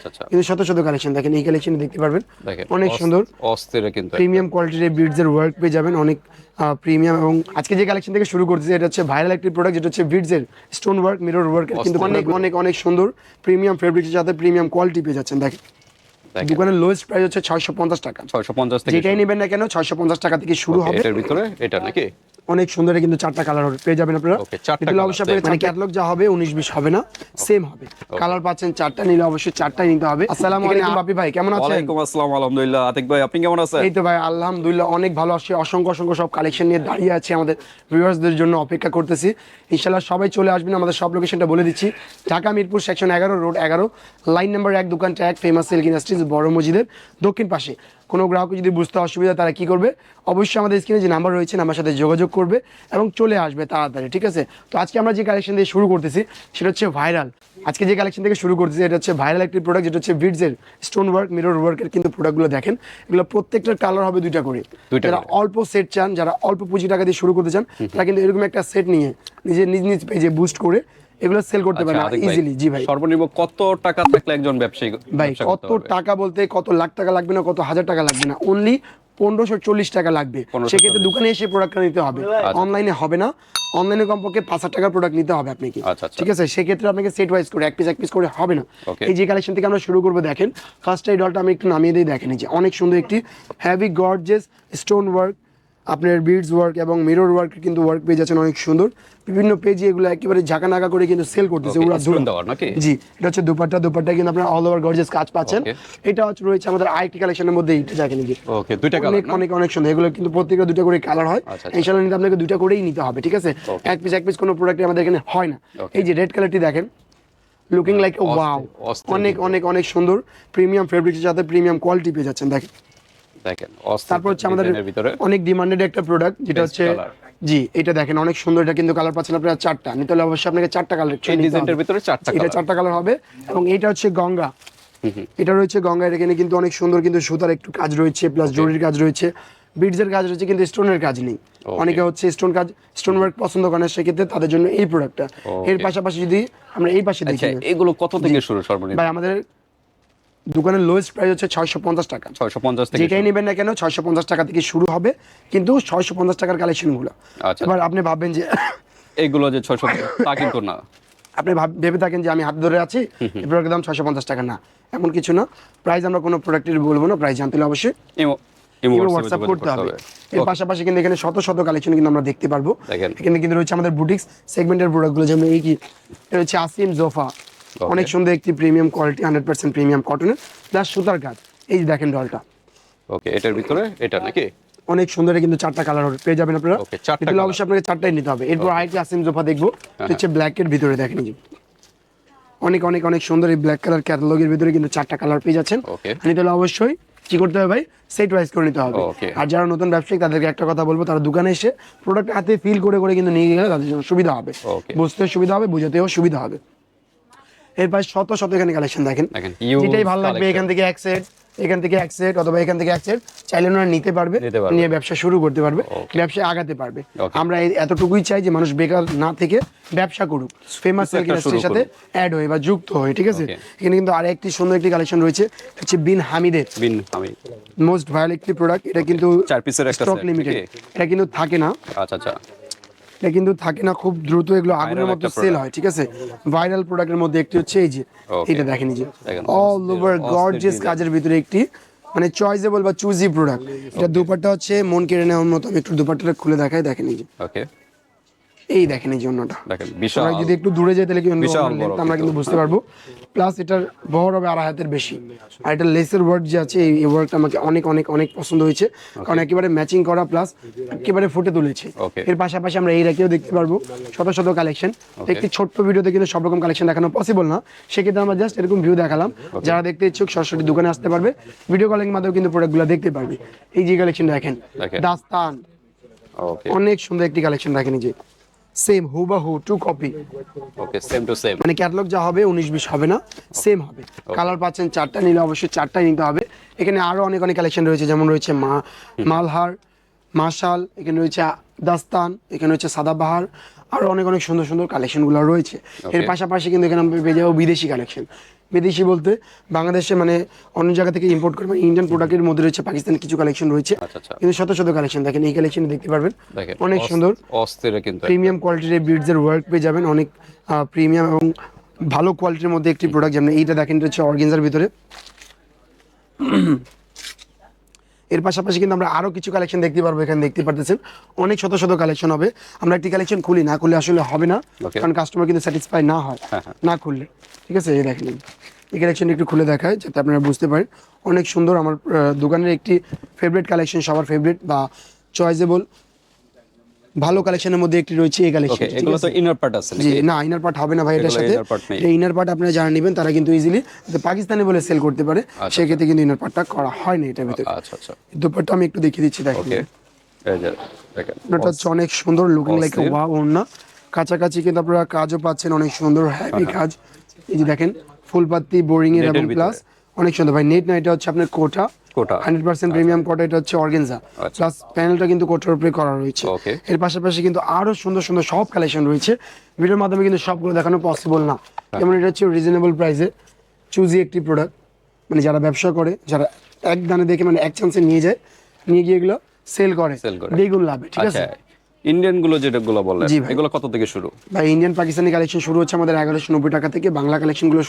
আচ্ছা আচ্ছা। কিন্তু শত শত কালেকশন দেখেন এই কালেকশন দেখতে পারবেন। অনেক সুন্দর। অস্থির কিন্তু প্রিমিয়াম কোয়ালিটির বিডস এর ওয়ার্ক পেয়ে যাবেন অনেক প্রিমিয়াম এবং আজকে যে কালেকশন থেকে শুরু করতেছি এটা হচ্ছে ভাইরাল একটি প্রোডাক্ট যেটা হচ্ছে বিডস এর স্টোন ওয়ার্ক মিরর ওয়ার্ক কিন্তু অনেক অনেক অনেক সুন্দর প্রিমিয়াম ফেব্রিক্সের সাথে প্রিমিয়াম কোয়ালিটি পেয়ে যাচ্ছেন দেখেন দেখেন। দোকানের লোয়েস্ট প্রাইস হচ্ছে ছয়শো পঞ্চাশ টাকা। ছয়শো পঞ্চাশ থেকে যেটাই নেবেন না কেন ছয়শো পঞ্চাশ টাকা থেকে শুরু হবে। এটার ভিতরে এটা নাকি? অনেক সুন্দর কিন্তু চারটা কালার হবে। পেয়ে যাবেন আপনারা। চারটা নিলে অবশ্যই মানে ক্যাটালগ যা হবে উনিশ বিশ হবে না সেম হবে। কালার পাচ্ছেন চারটা নিলে অবশ্যই চারটাই নিতে হবে। আসসালামু আলাইকুম। বাপি ভাই কেমন আছেন? ওয়ালাইকুম আসসালাম আলহামদুলিল্লাহ। আতিক ভাই আপনি কেমন আছেন? এই তো ভাই আলহামদুলিল্লাহ অনেক ভালো আছি। অসংখ্য অসংখ্য সব কালেকশন নিয়ে দাঁড়িয়ে আছে আমাদের ভিউয়ার্সদের জন্য অপেক্ষা করতেছি। ইনশাল্লাহ সবাই চলে আসবেন আমাদের সব লোকেশনটা বলে দিচ্ছি। ঢাকা মিরপুর সেকশন এগারো রোড এগারো। লাইন নাম্বার এক দোকানটা এক ফেমাস সিল্ক ইন্ডাস্ট্রিজ বড় মসজিদের দক্ষিণ পাশে। কোনো গ্রাহক যদি বুঝতে অসুবিধা তারা কি করবে? অবশ্যই আমাদের স্ক্রিনে যে নাম্বার রয়েছে আমার সাথে যোগাযোগ করবে এবং চলে আসবে তাড়াতাড়ি ঠিক আছে? তো আজকে আমরা যে কালেকশন দিয়ে শুরু করতেছি সেটা হচ্ছে ভাইরাল আজকে যে কালেকশন থেকে শুরু করতেছি এটা হচ্ছে ভাইরাল একটি প্রোডাক্ট যেটা হচ্ছে বিডসের স্টোন ওয়ার্ক মিরর ওয়ার্কের কিন্তু প্রোডাক্টগুলো দেখেন। এগুলো প্রত্যেকটার কালার হবে দুইটা করে। যারা অল্প সেট চান যারা অল্প পুঁজি টাকা দিয়ে শুরু করতে চান তারা কিন্তু এরকম একটা সেট নিয়ে নিজের নিজ নিজ পেজে বুস্ট করে এগুলো সেল করতে আচ্ছা, ইজিলি জি ভাই। সর্বনিম্ন কত টাকা থাকলে একজন ব্যবসায়ী ভাই কত টাকা বলতে কত লাখ টাকা লাগবে না কত হাজার টাকা লাগবে না অনলি পনেরোশো চল্লিশ টাকা লাগবে। সেক্ষেত্রে দোকানে এসে প্রোডাক্টটা নিতে হবে। অনলাইনে হবে না অনলাইনে কমপক্ষে পাঁচ হাজার টাকার প্রোডাক্ট নিতে হবে আপনাকে। আচ্ছা, আচ্ছা। ঠিক আছে? সেক্ষেত্রে আপনাকে সেট ওয়াইজ করে এক পিস এক পিস করে হবে না। এই যে কালেকশন থেকে আমরা শুরু করব দেখেন ফার্স্ট এই ডলটা আমি একটু নামিয়ে দিয়ে দেখেন এই যে অনেক সুন্দর একটি হ্যাভি গর্জেস স্টোন ওয়ার্ক আপনার বিডস ওয়ার্ক এবং মিরর ওয়ার্ক কিন্তু ওয়ার্ক পেয়ে যাচ্ছেন অনেক সুন্দর। বিভিন্ন পেজে এগুলো একেবারে ঝাঁকা নাকা করে কিন্তু সেল করতেছে। ওরা নাকি? জি এটা হচ্ছে দুপাট্টা। দুপাট্টা কিন্তু আপনার অল ওভার গর্জেস কাজ পাচ্ছেন। এটা হচ্ছে রয়েছে আমাদের আরেকটি কালেকশনের মধ্যে এইটা দেখেন এই ওকে দুইটা অনেক কালার অনেক অনেক সুন্দর। এগুলো কিন্তু প্রত্যেকটা দুটো করে কালার হয়। আচ্ছা, আচ্ছা। ইনশাআল্লাহ নিতে আপনাকে দুটো করেই নিতে হবে ঠিক আছে? এক পিস এক পিস কোনো প্রোডাক্ট আমাদের এখানে হয় না। এই যে রেড কালারটি দেখেন লুকিং লাইক ওয়াও অনেক অনেক অনেক সুন্দর। প্রিমিয়াম ফেব্রিক্সের সাথে প্রিমিয়াম কোয়ালিটি পেয়ে যাচ্ছেন দেখেন। দেখেন তারপর হচ্ছে আমাদের অনেক ডিমান্ডেড একটা প্রোডাক্ট যেটা হচ্ছে জি এটা দেখেন অনেক সুন্দর এটা কিন্তু কালার পাচ্ছেন আপনারা চারটা। নিতে হলে অবশ্যই আপনাকে চারটা কালার এই ডিজাইনটার ভিতরে চারটা এটা চারটা কালার হবে এবং এটা হচ্ছে গঙ্গা। এটা রয়েছে গঙ্গা এখানে কিন্তু অনেক সুন্দর কিন্তু সুতার একটু কাজ রয়েছে প্লাস জরির কাজ রয়েছে। বিডসের কাজ রয়েছে কিন্তু স্টোনের কাজ নেই। অনেকে হচ্ছে স্টোন কাজ স্টোন ওয়ার্ক পছন্দ করেন সেক্ষেত্রে তাদের জন্য এই প্রোডাক্টটা এর পাশাপাশি যদি আমরা এই পাশে দেখি আচ্ছা এগুলো কত থেকে শুরু সর্বনিম্ন? ভাই আমাদের দোকানের লোয়েস্ট প্রাইস হচ্ছে ছয়শো পঞ্চাশ টাকা। ছয়শো পঞ্চাশ যেটাই নেবেন না কেন ছয়শো পঞ্চাশ টাকা থেকে শুরু হবে কিন্তু ছয়শো পঞ্চাশ টাকার কালেকশনগুলো আচ্ছা। এবার আপনি ভাববেন যে এইগুলো যে ছয়শো তা কিন্তু না। আপনি ভেবে থাকেন যে আমি হাত ধরে আছি এই প্রোডাক্টের দাম ছয়শো পঞ্চাশ টাকা না। এমন কিছু না। প্রাইস আমরা কোনো প্রোডাক্টের বলব না প্রাইস জানতে হলে অবশ্যই হোয়াটসঅ্যাপে করতে হবে। এর পাশাপাশি কিন্তু এখানে শত শত কালেকশন কিন্তু আমরা দেখতে পারব। এখানে কিন্তু রয়েছে আমাদের বুটিক্স সেগমেন্টের প্রোডাক্টগুলো যেমন এই কি হচ্ছে আসিম জোফা অনেক সুন্দর একটি premium quality hundred percent premium কটনের প্লাস সুতার কাজ এই যে দেখেন ডলটা ওকে এটার ভিতরে? এটা নাকি? অনেক সুন্দর কিন্তু চারটা কালার হবে। পেয়ে যাবেন আপনারা। চারটা এগুলো অবশ্যই আপনাকে চারটাই নিতে হবে। এরপর আরেকটি আসিম জোফা দেখব। হচ্ছে ব্ল্যাক এর ভিতরে দেখেন যে। অনেক অনেক অনেক সুন্দর এই ব্ল্যাক কালার ক্যাটালগের ভিতরে কিন্তু চারটা কালার পেয়ে যাচ্ছেন. নিতে হলে অবশ্যই কি করতে হবে ভাই? সেট ওয়াইজ করে নিতে হবে। আর যারা নতুন ব্যবসায়ী তাদেরকে একটা কথা বলব তারা দোকানে এসে প্রোডাক্ট হাতে ফিল করে করে কিন্তু নিয়ে গেলে তাদের জন্য সুবিধা হবে. বুঝতেও সুবিধা হবে বুঝাতেও সুবিধা হবে। এরপর শত শত এখানে কালেকশন দেখেন। যেটাই ভালো লাগবে এখান থেকে এক সেট এখান থেকে এক সেট অথবা এখান থেকে এক সেট চাইলে ওনারা নিতে পারবে নিয়ে ব্যবসা শুরু করতে পারবে ব্যবসা আগাতে পারবে। আমরা এতটুকুই চাই যে মানুষ বেকার না থেকে ব্যবসা করুক। ফেমাস একটা ইন্ডাস্ট্রির সাথে অ্যাড হয়ে বা যুক্ত হয়ে ঠিক আছে? এখানে কিন্তু আর একটি সুন্দর একটি কালেকশন রয়েছে হচ্ছে বিন হামিদের। বিন আমি মোস্ট ভাইরাল একটি প্রোডাক্ট এটা কিন্তু চার এর একটা স্টক লিমিটেড এটা কিন্তু থাকে না। আচ্ছা আচ্ছা। এটা কিন্তু থাকে না খুব দ্রুত এগুলো আগুনের মতো সেল হয় ঠিক আছে? ভাইরাল প্রোডাক্টের মধ্যে একটি হচ্ছে এই যে এটা দেখেন যে অল ওভার গর্জিয়াস কাজের ভিতরে একটি মানে চয়েসেবল বা চুজি প্রোডাক্ট এটা দুপাট্টা হচ্ছে মন কেড়ে নেওয়ার মতো আমি একটু দুপাট্টাটা খুলে দেখাই দেখেন এই যে। ওকে এই দেখেন এই যে অন্যটা। দেখেন বিশাল। সবাই যদি একটু দূরে যায় তাহলে কি আমরা কিন্তু। বুঝতে পারব। প্লাস এটার বহর হবে আড়াই হাতের বেশি। আর এটা লেসের ওয়ার্ক যে আছে এই ওয়ার্কটা আমাকে অনেক অনেক অনেক পছন্দ হয়েছে। কারণ একেবারে ম্যাচিং করা প্লাস একেবারে ফুটে তুলেছে। এর পাশাপাশি আমরা এই রেখেও দেখতে পারব শত শত কালেকশন একটি ছোট্ট ভিডিওতে কিন্তু সব রকম কালেকশন দেখানো পসিবল না। সেক্ষেত্রে আমরা জাস্ট এরকম ভিউ দেখালাম। যারা দেখতে ইচ্ছুক সরাসরি দোকানে আসতে পারবে। ভিডিও কলিং মাধ্যমে কিন্তু প্রোডাক্টগুলো দেখতে পারবে। এই যে কালেকশন দেখেন। দেখেন। দাস্তান। অনেক সুন্দর একটি কালেকশন দেখেন এই যে। Same হুবাহু to copy okay same to same মানে ক্যাটালগ যা হবে উনিশ বিশ হবে না সেম হবে। কালার পাচ্ছেন চারটা নিলে অবশ্যই চারটাই নিতে হবে। এখানে আরও অনেক অনেক কালেকশন রয়েছে যেমন রয়েছে মা মালহার মাশাল এখানে রয়েছে দাস্তান এখানে রয়েছে সাদাবাহার আরও অনেক অনেক সুন্দর সুন্দর কালেকশনগুলো রয়েছে। এর পাশাপাশি কিন্তু এখানে আমরা পেয়ে যাব বিদেশি কালেকশন বিদেশি বলতে বাংলাদেশে মানে অন্য জায়গা থেকে ইম্পোর্ট করে মানে ইন্ডিয়ান প্রোডাক্টের মধ্যে রয়েছে পাকিস্তানের কিছু কালেকশন রয়েছে। আচ্ছা আচ্ছা। কিন্তু শত শত কালেকশন দেখেন এই কালেকশন দেখতে পারবেন। অনেক সুন্দর। কিন্তু প্রিমিয়াম কোয়ালিটির বিডস বিডসের ওয়ার্ক পেয়ে যাবেন অনেক প্রিমিয়াম এবং ভালো কোয়ালিটির মধ্যে একটি প্রোডাক্ট যেমন এইটা দেখেন এটা হচ্ছে অর্গেনজার ভিতরে। এর পাশাপাশি কিন্তু আমরা আরও কিছু কালেকশন দেখতে পারব এখানে দেখতে পারতেছেন। অনেক শত শত কালেকশন হবে। আমরা একটি কালেকশন খুলি না খুললে আসলে হবে না। কারণ কাস্টমার কিন্তু স্যাটিসফাই না হয়। হ্যাঁ, হ্যাঁ। না খুললে। ঠিক আছে এই দেখেন। এই কালেকশনটা একটু খুলে দেখায় যাতে আপনারা বুঝতে পারেন। অনেক সুন্দর আমার দোকানের একটি ফেভারিট কালেকশন সবার ফেভারিট বা চয়েসেবল ভালো কালেকশনের মধ্যে একটি রয়েছে এই কালেকশন এগুলো তো ইনার পার্ট আছে জি না ইনার পার্ট হবে না ভাই এটার সাথে। এই ইনার পার্ট আপনারা যারা নেবেন তারা কিন্তু ইজিলি পাকিস্তানি বলে সেল করতে পারে। সেক্ষেত্রে কিন্তু ইনার পার্টটা করা হয় না এটার ভিতরে। আচ্ছা আচ্ছা। দুপারটা আমি একটু দেখিয়ে দিচ্ছি দেখেন। ওটা হচ্ছে অনেক সুন্দর লুকিং লাইক। ওয়া ওড়না। কাছাকাছি কিন্তু আপনারা কাজও পাচ্ছেন অনেক সুন্দর হ্যাভি কাজ। এই যে দেখেন ফুলপাত্তি বোরিং এর এবং প্লাস অনেক সুন্দর। ভাই নেট না এটা হচ্ছে আপনার kota. Kota. Hundred percent premium kota এটা হচ্ছে অর্গেনজা। আচ্ছা। প্লাস প্যানেলটা কিন্তু কোটার উপরে করা রয়েছে। এর পাশাপাশি কিন্তু আরও সুন্দর সুন্দর সব কালেকশন রয়েছে। ভিডিওর মাধ্যমে কিন্তু সবগুলো দেখানো পসিবল না। যেমন এটা হচ্ছে রিজনেবল প্রাইসে চুজি একটি প্রোডাক্ট মানে যারা ব্যবসা করে যারা এক দানে দেখে মানে এক চান্সে নিয়ে যায় নিয়ে গিয়ে এগুলো সেল করে। দ্বিগুণ লাভে ঠিক আছে? আচ্ছা ইন্ডিয়ানগুলো যেটাগুলো বললেন এগুলো কত থেকে শুরু? ভাই ইন্ডিয়ান পাকিস্তানি কালেকশন শুরু হচ্ছে আমাদের এগারোশো নব্বই টাকা থেকে বাংলা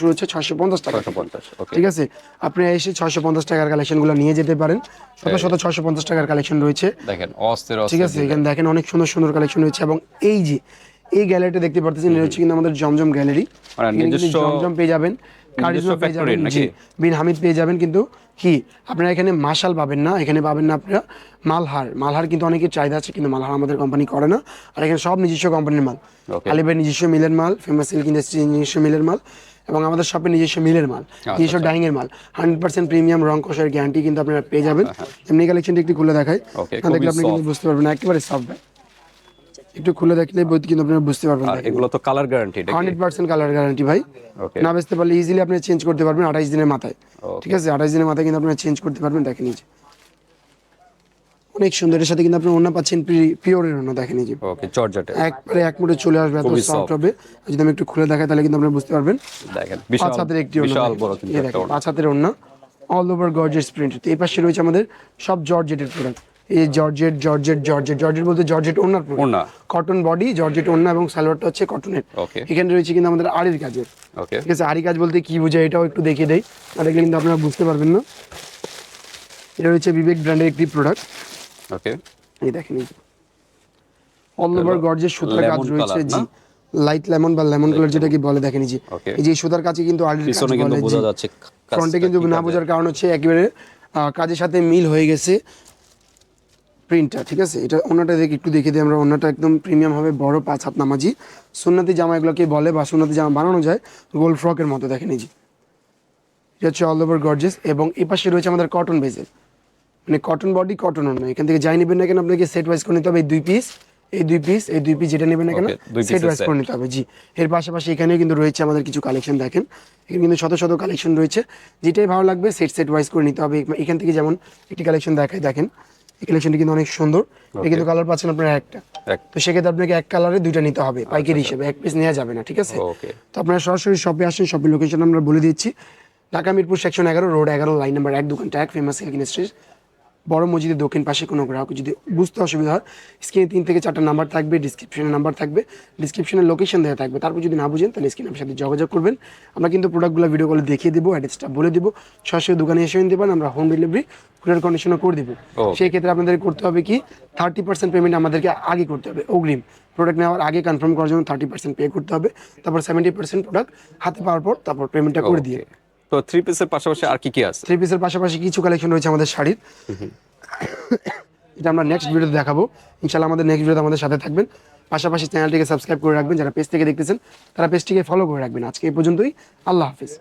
শুরু হচ্ছে ছয়শো পঞ্চাশ টাকা পঞ্চাশ ঠিক আছে? আপনি এসে ছয়শো পঞ্চাশ টাকার নিয়ে যেতে পারেন। শত শত ছয়শো পঞ্চাশ টাকার কালেকশন রয়েছে। দেখেন অস্থির ঠিক আছে? এখানে দেখেন অনেক সুন্দর সুন্দর কালেকশন রয়েছে এবং এই যে এই গ্যালারিটা দেখতে পারতেছেন এটা হচ্ছে কিন্তু আমাদের জমজম গ্যালারি মানে জমজম পেয়ে যাবেন কারিজমা পেয়ে যাবেন বিন হামিদ পেয়ে যাবেন কিন্তু কি? আপনারা এখানে মাশাল পাবেন না এখানে পাবেন না আপনারা মালহার। মালহার কিন্তু অনেকের চাহিদা আছে কিন্তু মালহার আমাদের কোম্পানি করে না। আর এখানে সব নিজস্ব কোম্পানির মাল। আলিবের নিজস্ব মিলের মাল ফেমাস সিল্ক ইন্ডাস্ট্রি নিজস্ব মিলের মাল এবং আমাদের শপে নিজস্ব মিলের মাল নিজস্ব ডাইং এর মাল। হান্ড্রেড পার্সেন্ট প্রিমিয়াম রং কষার গ্যারান্টি কিন্তু আপনারা পেয়ে যাবেন। এমনি কালেকশনটা একটু খুলে দেখায় দেখলে আপনি কিন্তু বুঝতে পারবেন একেবারে সফট একটু খুলে দেখলে বই কিন্তু আপনারা বুঝতে পারবেন এগুলো তো colour guarantee hundred percent colour guarantee ভাই। ওকে না বেচতে পারলে ইজিলি আপনি চেঞ্জ করতে পারবেন আঠাইশ দিনের মাথায়। ঠিক আছে? আঠাইশ দিনের মাথায় কিন্তু আপনারা চেঞ্জ করতে পারবেন দেখেন যে। অনেক সুন্দর এর সাথে কিন্তু আপনি অন্য পাচ্ছেন পিওরের অন্য দেখেন এই যে। ওকে জর্জেটে একবারে এক মুঠে চলে আসবে এত সফট হবে। যদি আমি একটু খুলে দেখাই তাহলে কিন্তু আপনারা বুঝতে পারবেন। দেখেন পাঁচ বিশাল হাতের একটি ওড়না বিশাল বড় কিন্তু একটা। পাঁচ হাতের ওড়না অল ওভার গর্জেট প্রিন্ট এই পাশে রয়েছে আমাদের সব জর্জেটের প্রোডাক্ট এই জর্জেট জর্জেট জর্জেট জর্জেট বলতে georgette product cotton body georgette ওড়না এবং সালোয়ারটা হচ্ছে কটনের এখানে রয়েছে কিন্তু আমাদের আড়ির কাজের। ঠিক আছে আড়ি কাজ বলতে কি বোঝায় এটাও একটু দেখিয়ে দেয় দেখলে কিন্তু আপনারা বুঝতে পারবেন না। এটা হচ্ছে বিবেক ব্র্যান্ডের একটি প্রোডাক্ট ওকে এই দেখেন এই অল ওভার গর্জের সুতার কাজ রয়েছে জি। লাইট লেমন বা লেমন কালার যেটা কি বলে দেখেন Okay. এই যে সুতার কাছে কিন্তু আড়ির কাজ বলে ফ্রন্টে কিন্তু না বোঝার কারণ হচ্ছে একেবারে কাজের সাথে মিল হয়ে গেছে। প্রিন্টটা ঠিক আছে? এটা ওনাটা দেখে একটু দেখে দিই আমরা। ওনাটা একদম প্রিমিয়াম হবে বড় পাঁচ হাত নামাজি। সুন্নতি জামা এগুলোকে বলে বা সুন্নতি জামা বানানো যায় গোল ফ্রকের মতো। দেখেন এই যে। এটা হচ্ছে অল ওভার গর্জেস এবং এই পাশে রয়েছে আমাদের কটন বেজের মানে কটন বডি কটন অন্য। এখান থেকে যাই নেবেন না কেন আপনাকে সেট ওয়াইজ করে নিতে হবে। এই দুই পিস এই দুই পিস এই দুই পিস যেটা নেবেন না কেন সেট ওয়াইজ করে নিতে হবে। জি। এর পাশাপাশি এখানে কিন্তু রয়েছে আমাদের কিছু কালেকশন দেখেন। এখানে কিন্তু শত শত কালেকশন রয়েছে। যেটাই ভালো লাগবে সেট সেট ওয়াইজ করে নিতে হবে। এখান থেকে যেমন একটি কালেকশন দেখায় দেখেন। এই কালেকশনটি কিন্তু অনেক সুন্দর। এই কিন্তু কালার পাচ্ছেন আপনারা একটা। তো সেক্ষেত্রে আপনাকে এক কালারে দুইটা নিতে হবে পাইকারি হিসেবে। এক পিস নেওয়া যাবে না ঠিক আছে? তো আপনারা সরাসরি শপে আসেন শপের লোকেশন আমরা বলে দিচ্ছি। ঢাকা মিরপুর সেকশন এগারো রোড এগারো লাইন নাম্বার এক দোকানটা এক ফেমাস সিল্ক ইন্ডাস্ট্রিজ বড় মসজিদের দক্ষিণ পাশে কোনো গ্রাহক যদি বুঝতে অসুবিধা হয় স্ক্রিনে তিন থেকে চারটা নাম্বার থাকবে ডিসক্রিপশনে নাম্বার থাকবে ডিসক্রিপশনে লোকেশন দেওয়া থাকবে। তারপর যদি না বুঝেন তাহলে স্ক্রিনে আমার সাথে যোগাযোগ করবেন। আমরা কিন্তু প্রোডাক্টগুলো ভিডিও কলে দেখিয়ে দেবো অ্যাড্রেসটা বলে দেবো। সরাসরি দোকানে এসে পারেন আমরা হোম ডেলিভারি কুরিয়ার কন্ডিশনও করে দেবো। সেই ক্ষেত্রে আপনাদের করতে হবে কি থার্টি পার্সেন্ট পেমেন্ট আমাদেরকে আগে করতে হবে। অগ্রিম প্রোডাক্ট নেওয়ার আগে কনফার্ম করার জন্য থার্টি পার্সেন্ট পে করতে হবে। তারপর সেভেন্টি পার্সেন্ট প্রোডাক্ট হাতে পাওয়ার পর তারপর পেমেন্টটা করে দিয়ে. তো থ্রি পিসের পাশাপাশি আর কি কি আছে? থ্রি পিসের পাশাপাশি কিছু কালেকশন রয়েছে আমাদের শাড়ির। এটা আমরা নেক্সট ভিডিওতে দেখাবো। ইনশাল্লাহ আমাদের নেক্সট ভিডিওতে আমাদের সাথে থাকবেন। পাশাপাশি চ্যানেলটিকে সাবস্ক্রাইব করে রাখবেন যারা পেজ থেকে দেখতেছেন, তারা পেজটিকে ফলো করে রাখবেন। আজকে এই পর্যন্তই। আল্লাহ হাফিজ।